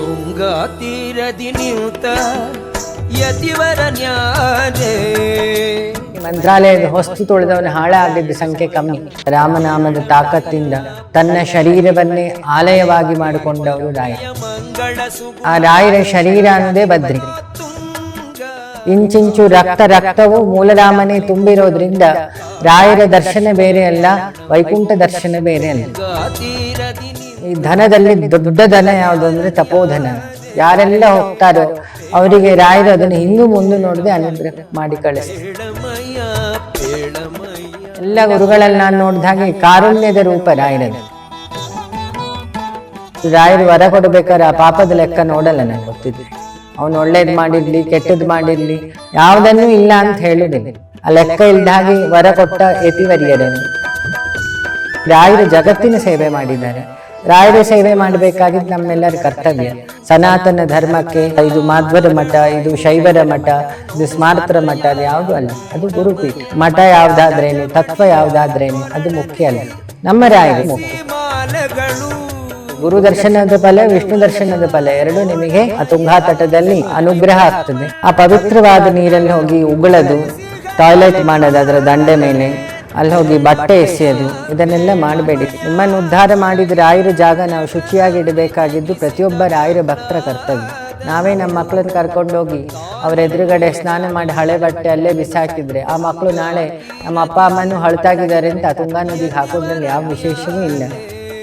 ತುಂಗಾ ತೀರದಿ ನಿಂತ ಯತಿವರ ನ್ಯಾರೇ ಮಂತ್ರಾಲಯದ ಹೊಸ್ತು ತೊಳೆದವನು ಹಾಳಾಗಿದ್ದ ಸಂಖ್ಯೆ ಕಮ್ಮಿ. ರಾಮನಾಮದ ತಾಕತ್ತಿಂದ ತನ್ನ ಶರೀರವನ್ನೇ ಆಲಯವಾಗಿ ಮಾಡಿಕೊಂಡವರು ರಾಯ ಆ ರಾಯರ ಶರೀರ ಅನ್ನೋದೇ ಬದ್ರಿ ಇಂಚಿಂಚು ರಕ್ತ ರಕ್ತವು ಮೂಲರಾಮನೇ ತುಂಬಿರೋದ್ರಿಂದ ರಾಯರ ದರ್ಶನ ಬೇರೆ ಅಲ್ಲ, ವೈಕುಂಠ ದರ್ಶನ ಬೇರೆ ಅಲ್ಲ. ಈ ಧನದಲ್ಲಿ ದೊಡ್ಡ ಧನ ಯಾವುದು ಅಂದ್ರೆ ತಪೋಧನ. ಯಾರೆಲ್ಲ ಹೋಗ್ತಾರೋ ಅವರಿಗೆ ರಾಯರು ಅದನ್ನು ಹಿಂದೂ ಮುಂದೆ ನೋಡದೆ ಅನುಗ್ರಹ ಮಾಡಿ ಕಳಿಸ್ತಾರೆ. ಎಲ್ಲ ಗುರುಗಳಲ್ಲಿ ನಾನು ನೋಡಿದ ಹಾಗೆ ಕಾರುಣ್ಯದ ರೂಪ ರಾಯರದು. ರಾಯರು ವರ ಕೊಡಬೇಕಾದ್ರೆ ಆ ಪಾಪದ ಲೆಕ್ಕ ನೋಡಲ್ಲ ನಾನು ಗೊತ್ತಿದೆ. ಅವನು ಒಳ್ಳೇದು ಮಾಡಿರ್ಲಿ, ಕೆಟ್ಟದ್ ಮಾಡಿರ್ಲಿ, ಯಾವುದನ್ನು ಇಲ್ಲ ಅಂತ ಹೇಳುದಿಲ್ಲ ಆ ಲೆಕ್ಕ ಇಲ್ದಾಗಿ ವರ ಕೊಟ್ಟ ಯತಿವರಿಯರನ್ನು ರಾಯರು ಜಗತ್ತಿನ ಸೇವೆ ಮಾಡಿದ್ದಾರೆ. ರಾಯರ ಸೇವೆ ಮಾಡಬೇಕಾಗಿದ್ದು ನಮ್ಮೆಲ್ಲರ ಕರ್ತವ್ಯ. ಸನಾತನ ಧರ್ಮಕ್ಕೆ ಇದು ಮಾಧ್ವರ ಮಠ, ಇದು ಶೈವರ ಮಠ, ಇದು ಸ್ಮಾರತರ ಮಠ, ಅದು ಯಾವುದು ಅಲ್ಲ. ಅದು ಗುರುಪೀಠ. ಮಠ ಯಾವ್ದಾದ್ರೇನು, ತತ್ವ ಯಾವ್ದಾದ್ರೇನು, ಅದು ಮುಖ್ಯ ಅಲ್ಲ. ನಮ್ಮ ರಾಯರು ಮುಖ್ಯ. ಗುರು ದರ್ಶನದ ಫಲ, ವಿಷ್ಣು ದರ್ಶನದ ಫಲ ಎರಡು ನಿಮಗೆ ಆ ತುಂಗಾ ತಟದಲ್ಲಿ ಅನುಗ್ರಹ ಆಗ್ತದೆ. ಆ ಪವಿತ್ರವಾದ ನೀರಲ್ಲಿ ಹೋಗಿ ಉಗುಳದು ಟಾಯ್ಲೆಟ್ ಮಾಡೋದು, ಅದರ ದಂಡೆ ಮೇಲೆ ಅಲ್ಲಿ ಹೋಗಿ ಬಟ್ಟೆ ಎಸೆಯೋದು, ಇದನ್ನೆಲ್ಲ ಮಾಡಬೇಡಿ. ನಿಮ್ಮನ್ನು ಉದ್ಧಾರ ಮಾಡಿದ ರಾಯರ ಜಾಗ ನಾವು ಶುಚಿಯಾಗಿ ಇಡಬೇಕಾಗಿದ್ದು ಪ್ರತಿಯೊಬ್ಬ ರಾಯರ ಭಕ್ತರ ಕರ್ತವ್ಯ. ನಾವೇ ನಮ್ಮ ಮಕ್ಕಳನ್ನ ಕರ್ಕೊಂಡೋಗಿ ಅವ್ರ ಎದುರುಗಡೆ ಸ್ನಾನ ಮಾಡಿ ಹಳೆ ಬಟ್ಟೆ ಅಲ್ಲೇ ಬಿಸಾಕಿದ್ರೆ ಆ ಮಕ್ಕಳು ನಾಳೆ ನಮ್ಮ ಅಪ್ಪ, ಅಮ್ಮನೂ ಹಳತಾಗಿದ್ದಾರೆ ಅಂತ ತುಂಗಾ ನದಿಗೆ ಹಾಕೋದ್ರಲ್ಲಿ ಯಾವ ವಿಶೇಷವೂ ಇಲ್ಲ.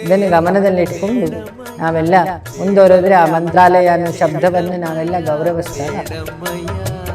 ಇದನ್ನು ಗಮನದಲ್ಲಿ ಇಟ್ಕೊಂಡು ನಾವೆಲ್ಲ ಮುಂದುವರೆದ್ರೆ ಆ ಮಂತ್ರಾಲಯ ಅನ್ನೋ ಶಬ್ದವನ್ನು ನಾವೆಲ್ಲ ಗೌರವಿಸ್ತಾರೆ ಪೇಳಮಯ್ಯ